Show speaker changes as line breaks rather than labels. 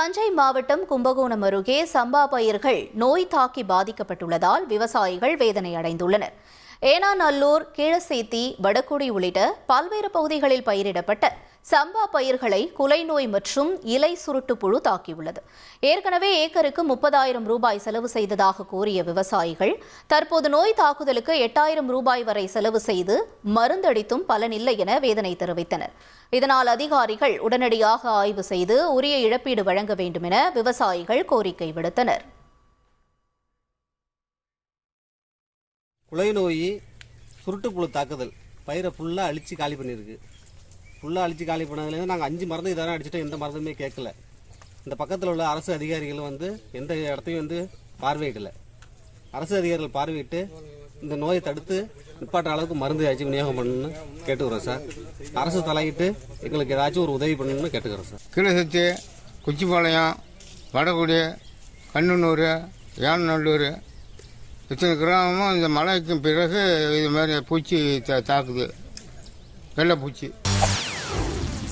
தஞ்சை மாவட்டம் கும்பகோணம் அருகே சம்பா பயிர்கள் நோய் தாக்கி பாதிக்கப்பட்டுள்ளதால் விவசாயிகள் வேதனை அடைந்துள்ளனர். ஏனாநல்லூர் கீழசேத்தி வடக்குடி உள்ளிட்ட பல்வேறு பகுதிகளில் பயிரிடப்பட்ட சம்பா பயிர்களை குலை நோய் மற்றும் இலை சுருட்டு புழு தாக்கியுள்ளது. ஏற்கனவே ஏக்கருக்கு முப்பதாயிரம் ரூபாய் செலவு செய்ததாக கூறிய விவசாயிகள் தற்போது நோய் தாக்குதலுக்கு எட்டாயிரம் ரூபாய் வரை செலவு செய்து மருந்தடித்தும் பலனில்லை என வேதனை தெரிவித்தனர். இதனால் அதிகாரிகள் உடனடியாக ஆய்வு செய்து உரிய இழப்பீடு வழங்க வேண்டும் என விவசாயிகள் கோரிக்கை விடுத்தனர்.
குலை நோய் சுருட்டுப்புழு தாக்குதல் பயிரை ஃபுல்லாக அழித்து காலி பண்ணியிருக்கு. ஃபுல்லாக அழிச்சு காலி பண்ணதுலேருந்து நாங்கள் அஞ்சு மருந்து இதெல்லாம் அடிச்சுட்டு எந்த மருந்துமே கேட்கல. இந்த பக்கத்தில் உள்ள அரசு அதிகாரிகள் வந்து எந்த இடத்தையும் வந்து பார்வையிடலை. அரசு அதிகாரிகள் பார்வையிட்டு இந்த நோயை தடுத்து நிப்பாட்டுற அளவுக்கு மருந்து ஏதாச்சும் விநியோகம் பண்ணணும்னு கேட்டுக்கிறோம் சார். அரசு தலையிட்டு எங்களுக்கு ஏதாச்சும் ஒரு உதவி பண்ணணும்னு கேட்டுக்கிறோம் சார்.
கீழசத்தி குச்சிப்பாளையம் வடகுடி கண்ணனூர் யானநல்லூர் இத்தனை கிராமமும் இந்த மழைக்கு பிறகு இது மாதிரி பூச்சி தாக்குது. வெள்ளை பூச்சி.